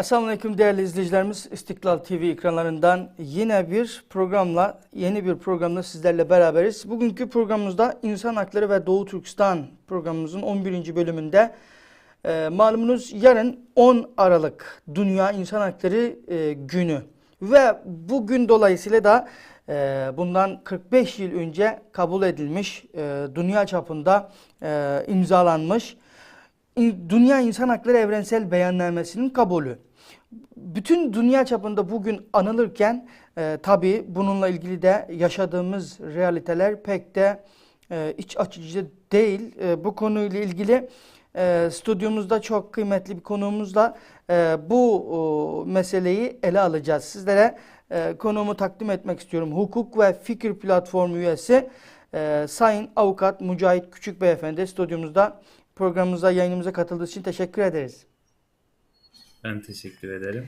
Esselamu Aleyküm değerli izleyicilerimiz. İstiklal TV ekranlarından yine bir programla, yeni bir programla sizlerle beraberiz. Bugünkü programımızda İnsan Hakları ve Doğu Türkistan programımızın 11. bölümünde e, malumunuz yarın 10 Aralık Dünya İnsan Hakları e, Günü ve bugün dolayısıyla da e, bundan 45 yıl önce kabul edilmiş, e, dünya çapında e, imzalanmış Dünya İnsan Hakları Evrensel Beyannamesi'nin kabulü. Bütün dünya çapında bugün anılırken e, tabii bununla ilgili de yaşadığımız realiteler pek de e, iç açıcı değil. E, bu konuyla ilgili e, stüdyomuzda çok kıymetli bir konuğumuzla e, bu o, meseleyi ele alacağız. Sizlere e, konuğumu takdim etmek istiyorum. Hukuk ve Fikir Platformu üyesi e, Sayın Avukat Mücahit Küçük Beyefendi stüdyomuzda programımıza yayınımıza katıldığı için teşekkür ederiz. Ben teşekkür ederim.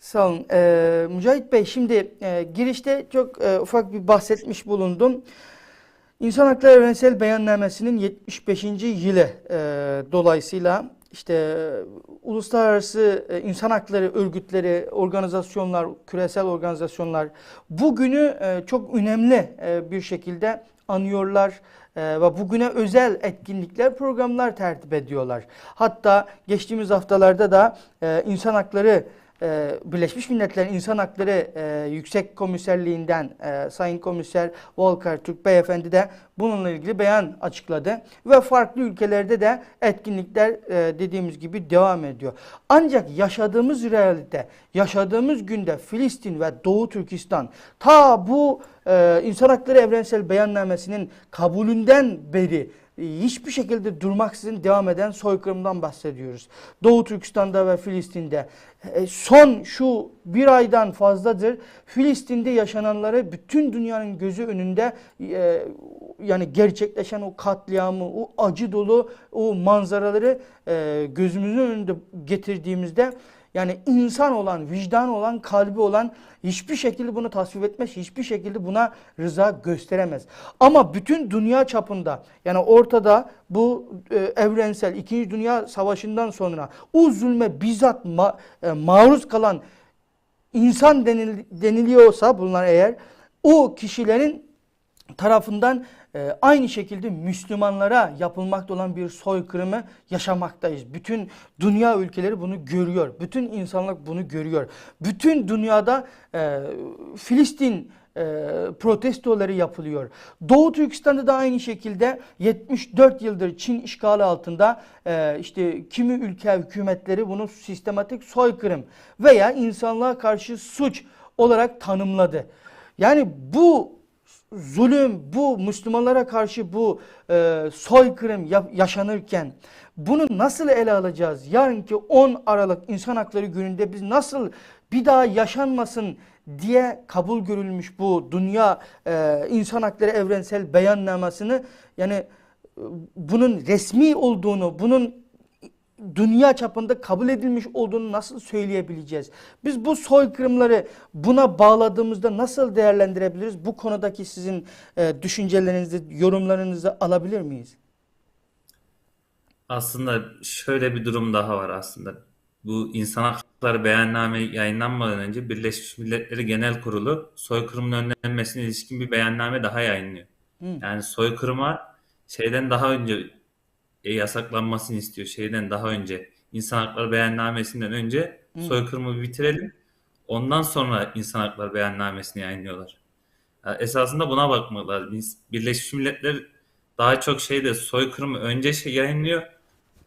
Sağ olun. Ee, Mücahit Bey şimdi e, girişte çok e, ufak bir bahsetmiş bulundum. İnsan Hakları Evrensel Beyannamesi'nin 75. yılı e, dolayısıyla işte uluslararası e, insan hakları örgütleri, organizasyonlar, küresel organizasyonlar bugünü e, çok önemli e, bir şekilde anıyorlar e, ve bugüne özel etkinlikler, programlar tertip ediyorlar. Hatta geçtiğimiz haftalarda da e, insan hakları e, Birleşmiş Milletler'in İnsan Hakları e, Yüksek Komiserliğinden e, Sayın Komiser Volker Türk Beyefendi de bununla ilgili beyan açıkladı. Ve farklı ülkelerde de etkinlikler e, dediğimiz gibi devam ediyor. Ancak yaşadığımız realite, yaşadığımız günde Filistin ve Doğu Türkistan ta bu e, İnsan Hakları Evrensel Beyannamesi'nin kabulünden beri hiçbir şekilde durmaksızın devam eden soykırımdan bahsediyoruz. Doğu Türkistan'da ve Filistin'de e, son şu bir aydan fazladır Filistin'de yaşananları bütün dünyanın gözü önünde e, yani gerçekleşen o katliamı, o acı dolu o manzaraları e, gözümüzün önünde getirdiğimizde yani insan olan, vicdan olan, kalbi olan hiçbir şekilde bunu tasvip etmez, hiçbir şekilde buna rıza gösteremez. Ama bütün dünya çapında yani ortada bu e, evrensel 2. Dünya Savaşı'ndan sonra o zulme bizzat ma- e, maruz kalan insan denil- deniliyorsa bunlar eğer o kişilerin tarafından e, aynı şekilde Müslümanlara yapılmakta olan bir soykırımı yaşamaktayız. Bütün dünya ülkeleri bunu görüyor. Bütün insanlık bunu görüyor. Bütün dünyada e, Filistin e, protestoları yapılıyor. Doğu Türkistan'da da aynı şekilde 74 yıldır Çin işgali altında e, işte kimi ülke hükümetleri bunu sistematik soykırım veya insanlığa karşı suç olarak tanımladı. Yani bu zulüm, bu Müslümanlara karşı bu e, soykırım ya- yaşanırken bunu nasıl ele alacağız? Yarınki 10 Aralık İnsan Hakları Günü'nde biz nasıl bir daha yaşanmasın diye kabul görülmüş bu Dünya e, İnsan Hakları Evrensel Beyannamesini yani e, bunun resmi olduğunu, bunun dünya çapında kabul edilmiş olduğunu nasıl söyleyebileceğiz? Biz bu soykırımları buna bağladığımızda nasıl değerlendirebiliriz? Bu konudaki sizin e, düşüncelerinizi, yorumlarınızı alabilir miyiz? Aslında şöyle bir durum daha var aslında. Bu İnsan Hakları Beyanname yayınlanmadan önce Birleşmiş Milletleri Genel Kurulu soykırımın önlenmesine ilişkin bir beyanname daha yayınlıyor. Yani soykırıma şeyden daha önce e, yasaklanmasını istiyor. Şeyden daha önce İnsan Hakları Beyannamesi'nden önce soykırımı bir bitirelim. Ondan sonra İnsan Hakları Beyannamesi'ni yayınlıyorlar. Yani esasında buna bakmak lazım. Biz- Birleşmiş Milletler daha çok şeyde soykırımı önce şey yayınlıyor.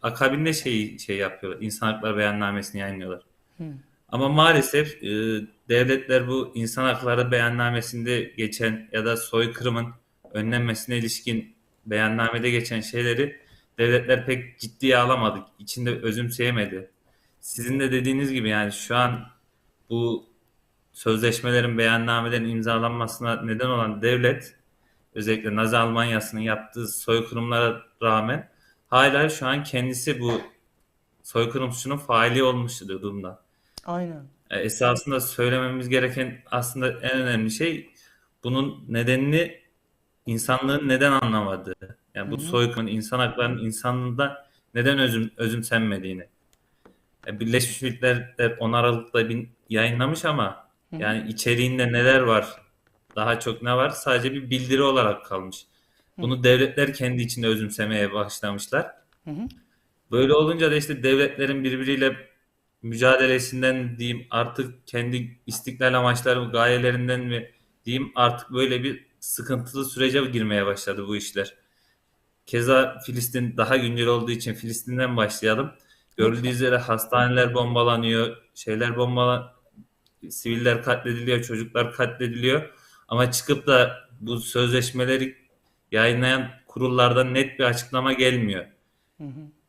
Akabinde şey şey yapıyorlar. İnsan Hakları Beyannamesi'ni yayınlıyorlar. Ama maalesef e, devletler bu İnsan Hakları Beyannamesi'nde geçen ya da soykırımın önlenmesine ilişkin beyannamede geçen şeyleri devletler pek ciddiye alamadı. İçinde özümseyemedi. Sizin de dediğiniz gibi yani şu an bu sözleşmelerin beyannamelerin imzalanmasına neden olan devlet özellikle Nazi Almanyası'nın yaptığı soykırımlara rağmen hala şu an kendisi bu soykırım suçunun faili olmuş durumda. Aynen. E, Esasında söylememiz gereken aslında en önemli şey bunun nedenini insanlığın neden anlamadığı. Yani bu soykırımın insan haklarının insanlığında neden özüm, özümsenmediğini. E, Birleşmiş Milletler 10 Aralık'ta bir yayınlamış ama yani içeriğinde neler var, daha çok ne var sadece bir bildiri olarak kalmış. Bunu devletler kendi içinde özümsemeye başlamışlar. Böyle olunca da işte devletlerin birbiriyle mücadelesinden diyeyim artık kendi istiklal amaçları, gayelerinden mi diyeyim artık böyle bir sıkıntılı sürece girmeye başladı bu işler. Keza Filistin daha güncel olduğu için Filistin'den başlayalım. Görüldüğü üzere hastaneler bombalanıyor, şeyler bombalan, siviller katlediliyor, çocuklar katlediliyor. Ama çıkıp da bu sözleşmeleri yayınlayan kurullardan net bir açıklama gelmiyor.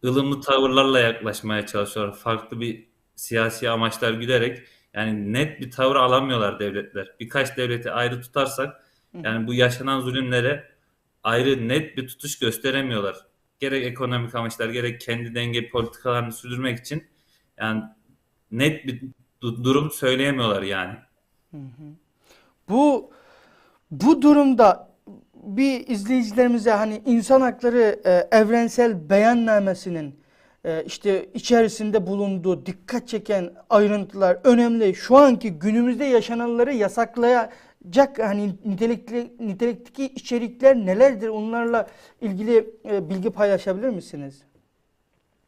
ılımlı tavırlarla yaklaşmaya çalışıyorlar. Farklı bir siyasi amaçlar güderek yani net bir tavır alamıyorlar devletler. Birkaç devleti ayrı tutarsak yani bu yaşanan zulümlere ayrı net bir tutuş gösteremiyorlar. Gerek ekonomik amaçlar gerek kendi denge politikalarını sürdürmek için yani net bir du- durum söyleyemiyorlar yani. Bu bu durumda bir izleyicilerimize hani insan hakları e, evrensel beyannamesinin e, işte içerisinde bulunduğu dikkat çeken ayrıntılar önemli. Şu anki günümüzde yaşananları yasaklayacak hani nitelikli nitelikteki içerikler nelerdir? Onlarla ilgili e, bilgi paylaşabilir misiniz?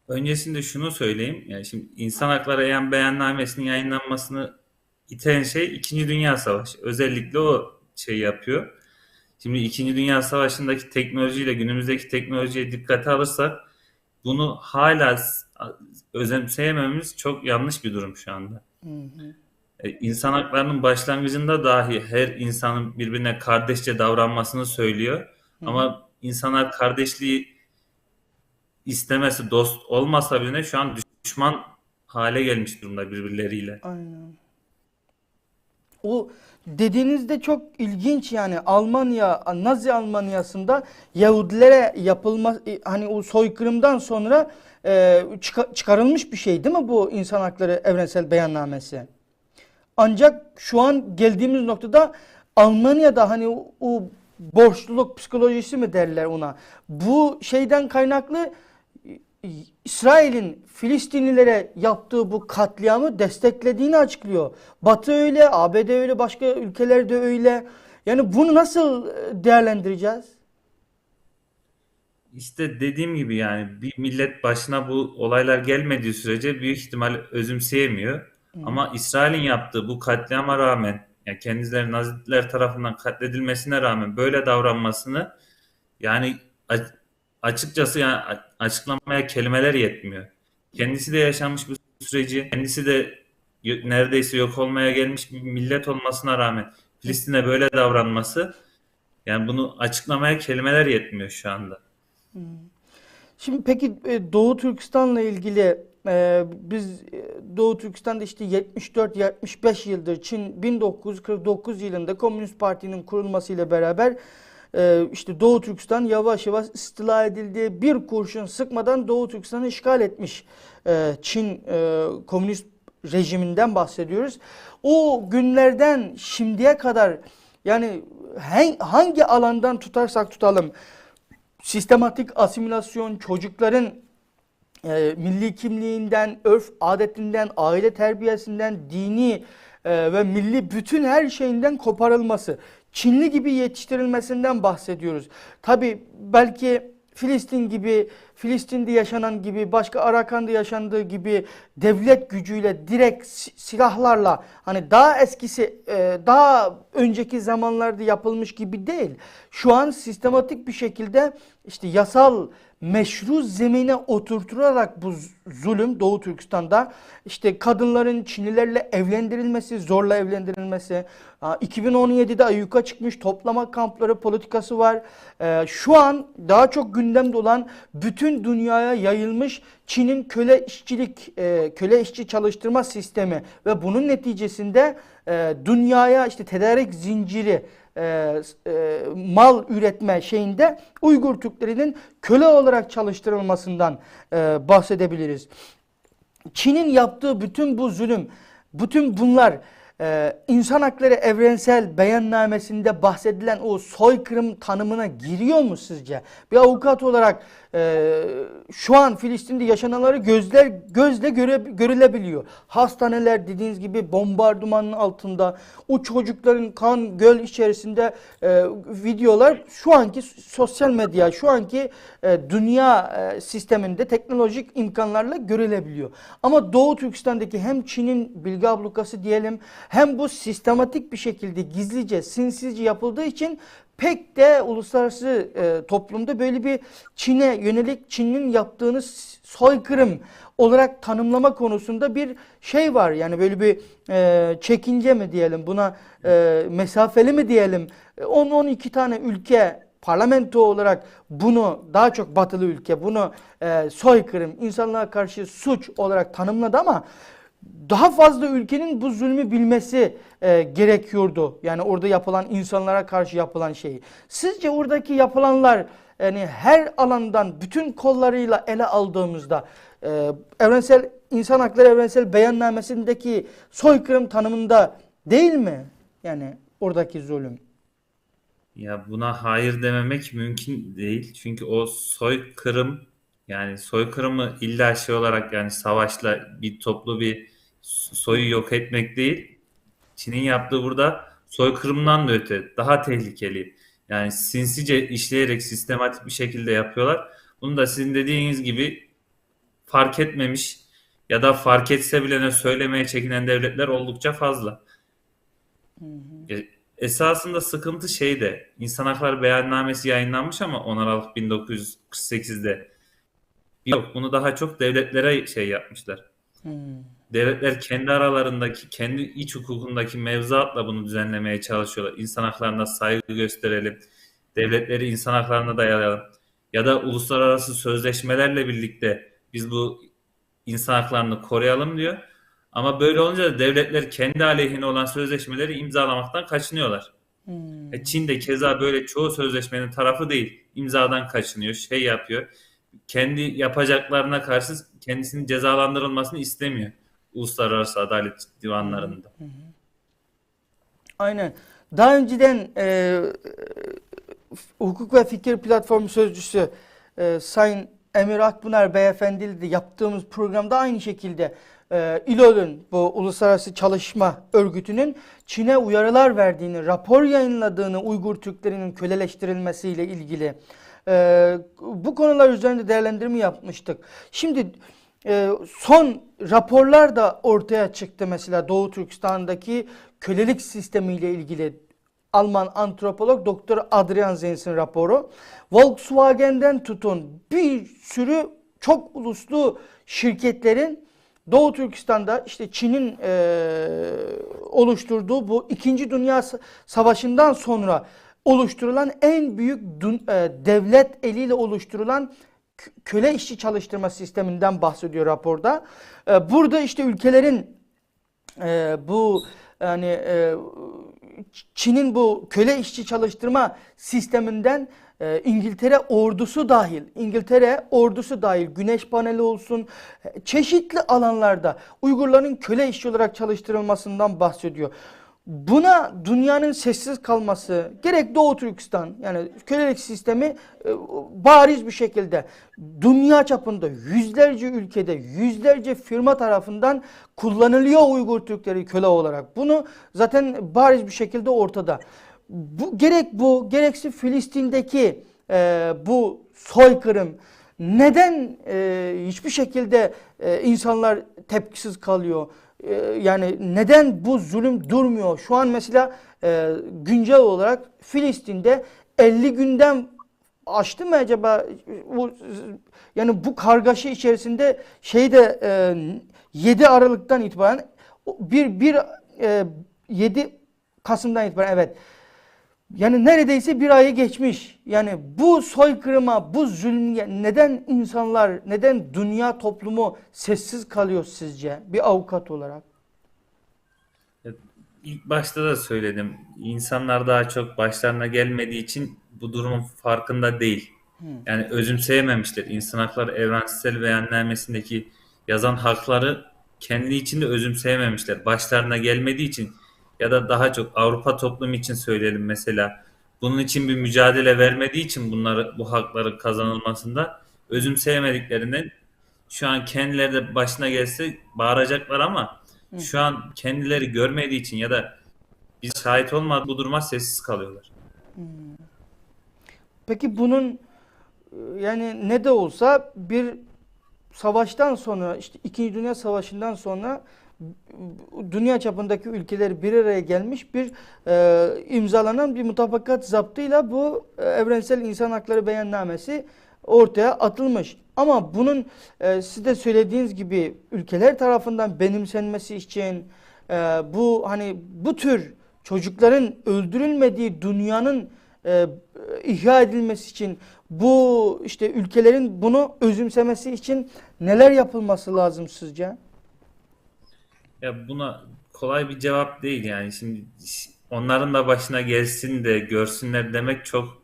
Öncesinde şunu söyleyeyim. Yani şimdi insan hakları eyan beyannamesinin yayınlanmasını iten şey İkinci Dünya Savaşı. Özellikle o şey yapıyor. Şimdi İkinci Dünya Savaşı'ndaki teknolojiyle günümüzdeki teknolojiye dikkate alırsak bunu hala özümseyememiz çok yanlış bir durum şu anda. E, İnsan haklarının başlangıcında dahi her insanın birbirine kardeşçe davranmasını söylüyor. Ama insanlar kardeşliği istemesi, dost olmasa bile şu an düşman hale gelmiş durumda birbirleriyle. Aynen. O dediğinizde çok ilginç yani Almanya, Nazi Almanyası'nda Yahudilere yapılma e, hani o soykırımdan sonra e, çıka- çıkarılmış bir şey değil mi bu insan hakları evrensel beyannamesi? Ancak şu an geldiğimiz noktada Almanya'da hani o, o borçluluk psikolojisi mi derler ona? Bu şeyden kaynaklı İsrail'in Filistinlilere yaptığı bu katliamı desteklediğini açıklıyor. Batı öyle, ABD öyle, başka ülkeler de öyle. Yani bunu nasıl e, değerlendireceğiz? İşte dediğim gibi yani bir millet başına bu olaylar gelmediği sürece büyük ihtimal özümseyemiyor. Ama İsrail'in yaptığı bu katliama rağmen yani kendileri Naziler tarafından katledilmesine rağmen böyle davranmasını yani açıkçası yani açıklamaya kelimeler yetmiyor. Kendisi de yaşanmış bu süreci, kendisi de neredeyse yok olmaya gelmiş bir millet olmasına rağmen Filistin'e böyle davranması yani bunu açıklamaya kelimeler yetmiyor şu anda. Şimdi peki e, Doğu Türkistan'la ilgili e, biz e, Doğu Türkistan'da işte 74-75 yıldır Çin 1949 yılında Komünist Parti'nin kurulmasıyla beraber e, işte Doğu Türkistan yavaş yavaş istila edildi. Bir kurşun sıkmadan Doğu Türkistan'ı işgal etmiş e, Çin e, komünist rejiminden bahsediyoruz. O günlerden şimdiye kadar yani hangi alandan tutarsak tutalım sistematik asimilasyon, çocukların e, milli kimliğinden, örf adetinden, aile terbiyesinden, dini e, ve milli bütün her şeyinden koparılması, Çinli gibi yetiştirilmesinden bahsediyoruz. Tabi belki Filistin gibi, Filistin'de yaşanan gibi, başka Arakan'da yaşandığı gibi devlet gücüyle, direkt si- silahlarla, hani daha eskisi, e, daha önceki zamanlarda yapılmış gibi değil. Şu an sistematik bir şekilde işte yasal meşru zemine oturtularak bu zulüm Doğu Türkistan'da işte kadınların Çinlilerle evlendirilmesi, zorla evlendirilmesi, aa, 2017'de ayyuka çıkmış toplama kampları politikası var. Ee, Şu an daha çok gündemde olan bütün dünyaya yayılmış Çin'in köle işçilik, e, köle işçi çalıştırma sistemi ve bunun neticesinde e, dünyaya işte tedarik zinciri e, e, mal üretme şeyinde Uygur Türklerinin köle olarak çalıştırılmasından e, bahsedebiliriz. Çin'in yaptığı bütün bu zulüm, bütün bunlar e, insan hakları evrensel beyannamesinde bahsedilen o soykırım tanımına giriyor mu sizce? Bir avukat olarak e, şu an Filistin'de yaşananları gözler gözle göre, görülebiliyor. Hastaneler dediğiniz gibi bombardımanın altında o çocukların kan göl içerisinde e, videolar şu anki sosyal medya, şu anki e, dünya e, sisteminde teknolojik imkanlarla görülebiliyor. Ama Doğu Türkistan'daki hem Çin'in bilgi ablukası diyelim hem bu sistematik bir şekilde gizlice, sinsizce yapıldığı için pek de uluslararası e, toplumda böyle bir Çin'e yönelik Çin'in yaptığını soykırım olarak tanımlama konusunda bir şey var. Yani böyle bir e, çekince mi diyelim buna e, mesafeli mi diyelim 10-12 tane ülke parlamento olarak bunu daha çok batılı ülke bunu e, soykırım insanlığa karşı suç olarak tanımladı ama daha fazla ülkenin bu zulmü bilmesi e, gerekiyordu. Yani orada yapılan insanlara karşı yapılan şeyi. Sizce oradaki yapılanlar yani her alandan bütün kollarıyla ele aldığımızda e, evrensel insan hakları evrensel beyannamesindeki soykırım tanımında değil mi? Yani oradaki zulüm. Ya buna hayır dememek mümkün değil. Çünkü o soykırım yani soykırımı illa şey olarak yani savaşla bir toplu bir soyu yok etmek değil. Çin'in yaptığı burada soykırımdan da öte daha tehlikeli. Yani sinsice işleyerek sistematik bir şekilde yapıyorlar. Bunu da sizin dediğiniz gibi fark etmemiş ya da fark etse bile ne söylemeye çekinen devletler oldukça fazla. E, Esasında sıkıntı şeyde İnsan Hakları Beyannamesi yayınlanmış ama 10 Aralık 1948'de. Yok bunu daha çok devletlere şey yapmışlar. Hmm. Devletler kendi aralarındaki, kendi iç hukukundaki mevzuatla bunu düzenlemeye çalışıyorlar. İnsan haklarına saygı gösterelim. Devletleri insan haklarına dayalayalım. Ya da uluslararası sözleşmelerle birlikte biz bu insan haklarını koruyalım diyor. Ama böyle olunca da devletler kendi aleyhine olan sözleşmeleri imzalamaktan kaçınıyorlar. Hmm. E, Çin de keza böyle çoğu sözleşmenin tarafı değil. İmzadan kaçınıyor, şey yapıyor. Kendi yapacaklarına karşı kendisinin cezalandırılmasını istemiyor. Uluslararası Adalet Divanlarında. Aynen. Daha önceden e, hukuk ve fikir platformu sözcüsü e, Sayın Emir Akpınar Beyefendi ile yaptığımız programda aynı şekilde e, İLO'nun bu Uluslararası Çalışma Örgütü'nün Çin'e uyarılar verdiğini, rapor yayınladığını Uygur Türklerinin köleleştirilmesiyle ilgili e, bu konular üzerinde değerlendirme yapmıştık. Şimdi e, son raporlar da ortaya çıktı mesela Doğu Türkistan'daki kölelik sistemiyle ilgili Alman antropolog Doktor Adrian Zens'in raporu. Volkswagen'den tutun bir sürü çok uluslu şirketlerin Doğu Türkistan'da işte Çin'in e, oluşturduğu bu 2. Dünya Savaşı'ndan sonra oluşturulan en büyük dün- e, devlet eliyle oluşturulan köle işçi çalıştırma sisteminden bahsediyor raporda. E, burada işte ülkelerin e, bu yani e, Çin'in bu köle işçi çalıştırma sisteminden e, İngiltere ordusu dahil, İngiltere ordusu dahil güneş paneli olsun e, çeşitli alanlarda Uygurların köle işçi olarak çalıştırılmasından bahsediyor. Buna dünyanın sessiz kalması gerek Doğu Türkistan yani kölelik sistemi e, bariz bir şekilde dünya çapında yüzlerce ülkede yüzlerce firma tarafından kullanılıyor Uygur Türkleri köle olarak. Bunu zaten bariz bir şekilde ortada. Bu gerek bu gerekse Filistin'deki e, bu soykırım neden e, hiçbir şekilde e, insanlar tepkisiz kalıyor? E, yani neden bu zulüm durmuyor? Şu an mesela e, güncel olarak Filistin'de 50 günden aştı mı acaba bu yani bu kargaşa içerisinde şeyde e, 7 Aralık'tan itibaren bir bir e, 7 Kasım'dan itibaren evet yani neredeyse bir ayı geçmiş. Yani bu soykırıma, bu zulmüye neden insanlar, neden dünya toplumu sessiz kalıyor sizce bir avukat olarak? İlk başta da söyledim. İnsanlar daha çok başlarına gelmediği için bu durumun farkında değil. Yani özümseyememişler. İnsan Hakları Evrensel Beyannamesi'ndeki yazan hakları kendi içinde özümseyememişler. Başlarına gelmediği için ya da daha çok Avrupa toplumu için söyleyelim mesela. Bunun için bir mücadele vermediği için bunları bu hakları kazanılmasında özümseyemediklerinden şu an kendileri de başına gelse bağıracaklar ama şu an kendileri görmediği için ya da biz şahit olmadığı bu duruma sessiz kalıyorlar. Peki bunun yani ne de olsa bir savaştan sonra işte İkinci Dünya Savaşı'ndan sonra dünya çapındaki ülkeler bir araya gelmiş bir e, imzalanan bir mutabakat zaptıyla bu e, evrensel insan hakları beyannamesi ortaya atılmış. Ama bunun e, siz de söylediğiniz gibi ülkeler tarafından benimsenmesi için e, bu hani bu tür çocukların öldürülmediği dünyanın e, ihya edilmesi için bu işte ülkelerin bunu özümsemesi için neler yapılması lazım sizce? Ya buna kolay bir cevap değil yani. Şimdi onların da başına gelsin de görsünler demek çok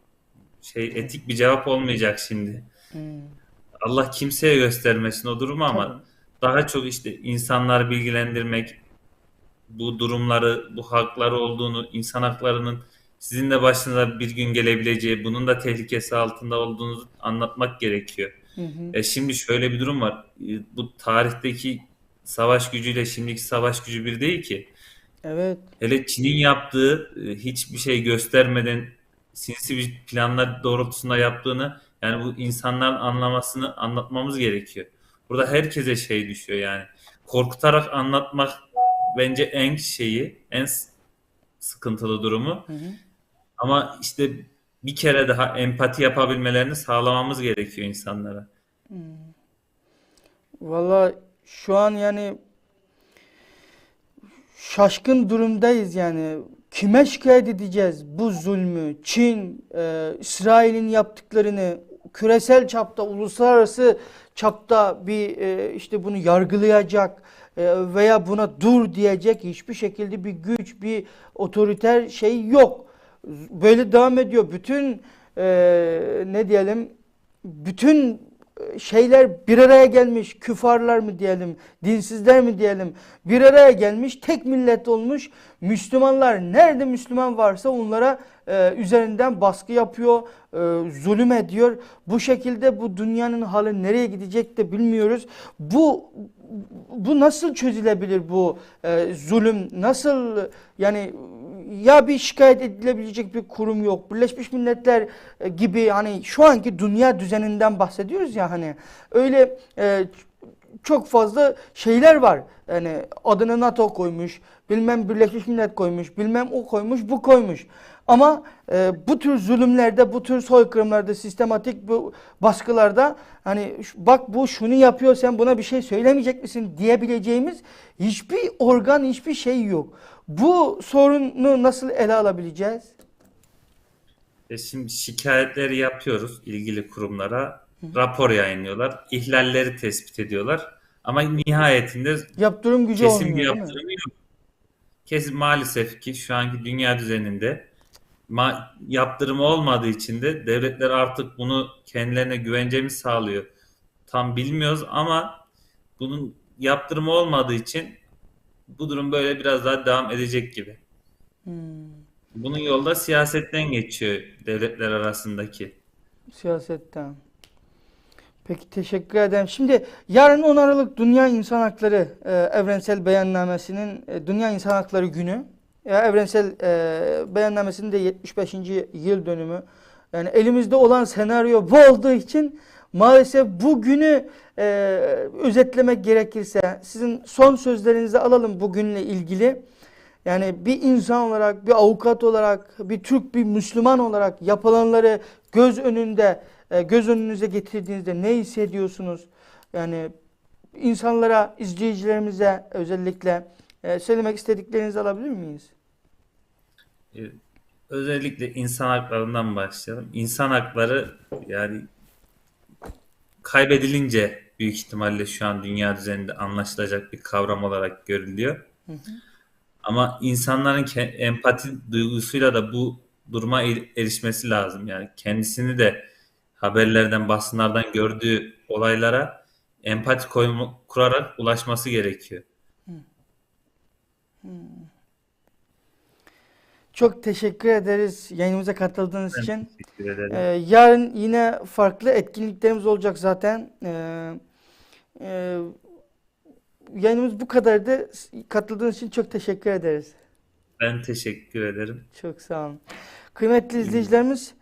şey etik bir cevap olmayacak şimdi. Allah kimseye göstermesin o durumu ama Tabii. daha çok işte insanları bilgilendirmek, bu durumları, bu hakları olduğunu, insan haklarının sizin de başınıza bir gün gelebileceği, bunun da tehlikesi altında olduğunuzu anlatmak gerekiyor. Hı hı. E şimdi şöyle bir durum var. E, Bu tarihteki savaş gücüyle şimdiki savaş gücü bir değil ki. Evet. Hele Çin'in yaptığı e, hiçbir şey göstermeden sinsi bir planlar doğrultusunda yaptığını yani bu insanların anlamasını anlatmamız gerekiyor. Burada herkese şey düşüyor yani. Korkutarak anlatmak bence en şeyi, en sıkıntılı durumu. Hı hı. Ama işte bir kere daha empati yapabilmelerini sağlamamız gerekiyor insanlara. Valla şu an yani şaşkın durumdayız yani. Kime şikayet edeceğiz bu zulmü? Çin, e, İsrail'in yaptıklarını küresel çapta, uluslararası çapta bir e, işte bunu yargılayacak e, veya buna dur diyecek hiçbir şekilde bir güç, bir otoriter şey yok. Böyle devam ediyor. Bütün e, ne diyelim bütün şeyler bir araya gelmiş, küfarlar mı diyelim, dinsizler mi diyelim, bir araya gelmiş, tek millet olmuş. Müslümanlar nerede Müslüman varsa onlara e, üzerinden baskı yapıyor, e, zulüm ediyor. Bu şekilde bu dünyanın hali nereye gidecek de bilmiyoruz. Bu bu nasıl çözülebilir bu e, zulüm? Nasıl yani ya bir şikayet edilebilecek bir kurum yok. Birleşmiş Milletler e, gibi hani şu anki dünya düzeninden bahsediyoruz ya hani öyle e, çok fazla şeyler var. Yani adını NATO koymuş, bilmem Birleşmiş Millet koymuş, bilmem o koymuş, bu koymuş. Ama e, bu tür zulümlerde, bu tür soykırımlarda, sistematik bu baskılarda hani bak bu şunu yapıyor sen buna bir şey söylemeyecek misin diyebileceğimiz hiçbir organ, hiçbir şey yok. Bu sorunu nasıl ele alabileceğiz? E şimdi şikayetleri yapıyoruz ilgili kurumlara. Rapor yayınlıyorlar. ihlalleri tespit ediyorlar. Ama nihayetinde Yaptırım gücü kesin bir olmuyor değil mi? yaptırımı yok. Kesin maalesef ki şu anki dünya düzeninde ma- yaptırımı olmadığı için de devletler artık bunu kendilerine güvence mi sağlıyor? Tam bilmiyoruz ama bunun yaptırımı olmadığı için bu durum böyle biraz daha devam edecek gibi. Hmm, Bunun yolda siyasetten geçiyor devletler arasındaki. siyasetten. Peki teşekkür ederim. Şimdi yarın 10 Aralık Dünya İnsan Hakları e, Evrensel Beyannamesi'nin e, Dünya İnsan Hakları Günü. Ya Evrensel e, Beyannamesi'nin de 75. yıl dönümü. Yani elimizde olan senaryo bu olduğu için maalesef bu günü e, özetlemek gerekirse sizin son sözlerinizi alalım bugünle ilgili. Yani bir insan olarak, bir avukat olarak, bir Türk, bir Müslüman olarak yapılanları göz önünde, e, göz önünüze getirdiğinizde ne hissediyorsunuz? Yani insanlara, izleyicilerimize özellikle e, söylemek istediklerinizi alabilir miyiz? Ee, Özellikle insan haklarından başlayalım. İnsan hakları yani kaybedilince büyük ihtimalle şu an dünya düzeninde anlaşılacak bir kavram olarak görülüyor. Ama insanların empati duygusuyla da bu duruma er- erişmesi lazım. Yani kendisini de haberlerden, basınlardan gördüğü olaylara empati koyma- kurarak ulaşması gerekiyor. Çok teşekkür ederiz yayınımıza katıldığınız Ben için. teşekkür ederim. Ee, yarın yine farklı etkinliklerimiz olacak zaten. Ee, e, yayınımız bu kadardı. Katıldığınız için çok teşekkür ederiz. Ben teşekkür ederim. Çok sağ olun. Kıymetli izleyicilerimiz,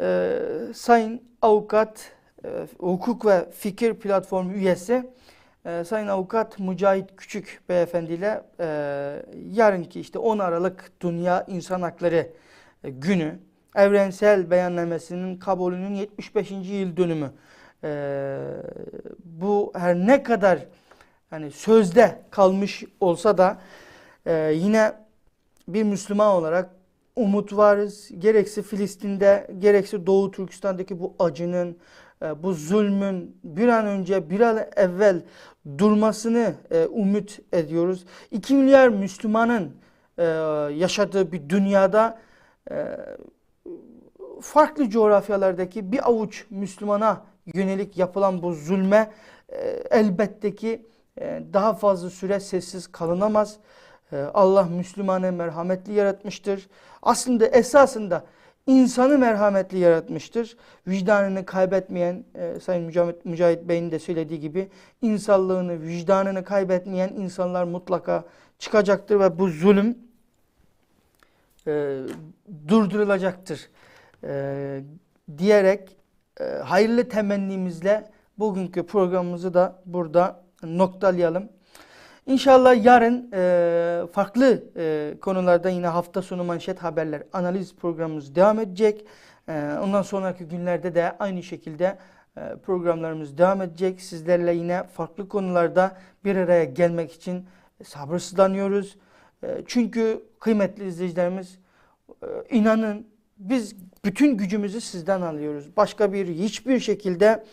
e, Sayın Avukat, e, Hukuk ve Fikir Platformu üyesi e, Sayın Avukat Mücahit Küçük Beyefendi ile e, yarınki işte 10 Aralık Dünya İnsan Hakları e, Günü Evrensel Beyannamesinin kabulünün 75. yıl dönümü. E, bu her ne kadar hani sözde kalmış olsa da e, yine bir Müslüman olarak umut varız. Gerekse Filistin'de, gerekse Doğu Türkistan'daki bu acının, e, bu zulmün bir an önce, bir an evvel durmasını e, umut ediyoruz. 2 milyar Müslümanın e, yaşadığı bir dünyada e, farklı coğrafyalardaki bir avuç Müslümana yönelik yapılan bu zulme e, elbette ki e, daha fazla süre sessiz kalınamaz. E, Allah Müslümanı merhametli yaratmıştır. Aslında esasında insanı merhametli yaratmıştır. Vicdanını kaybetmeyen, e, Sayın Mücahit, Mücahit Bey'in de söylediği gibi insallığını, vicdanını kaybetmeyen insanlar mutlaka çıkacaktır ve bu zulüm e, durdurulacaktır e, diyerek e, hayırlı temennimizle bugünkü programımızı da burada noktalayalım. İnşallah yarın e, farklı e, konularda yine hafta sonu manşet haberler analiz programımız devam edecek. E, ondan sonraki günlerde de aynı şekilde e, programlarımız devam edecek. Sizlerle yine farklı konularda bir araya gelmek için sabırsızlanıyoruz. E, çünkü kıymetli izleyicilerimiz e, inanın biz bütün gücümüzü sizden alıyoruz. Başka bir hiçbir şekilde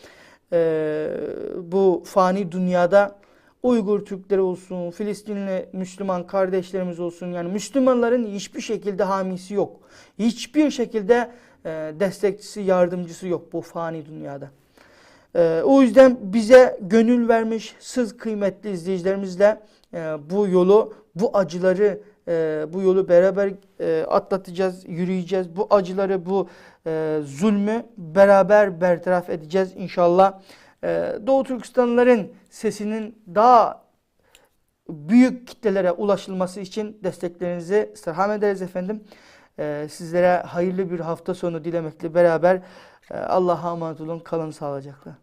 e, bu fani dünyada Uygur Türkleri olsun, Filistinli Müslüman kardeşlerimiz olsun yani Müslümanların hiçbir şekilde hamisi yok. Hiçbir şekilde e, destekçisi, yardımcısı yok bu fani dünyada. E, o yüzden bize gönül vermiş siz kıymetli izleyicilerimizle e, bu yolu, bu acıları, e, bu yolu beraber e, atlatacağız, yürüyeceğiz. Bu acıları, bu e, zulmü beraber bertaraf edeceğiz inşallah. E, Doğu Türkistanlıların sesinin daha büyük kitlelere ulaşılması için desteklerinizi istirham ederiz efendim. E, sizlere hayırlı bir hafta sonu dilemekle beraber e, Allah'a emanet olun. Kalın sağlıcakla.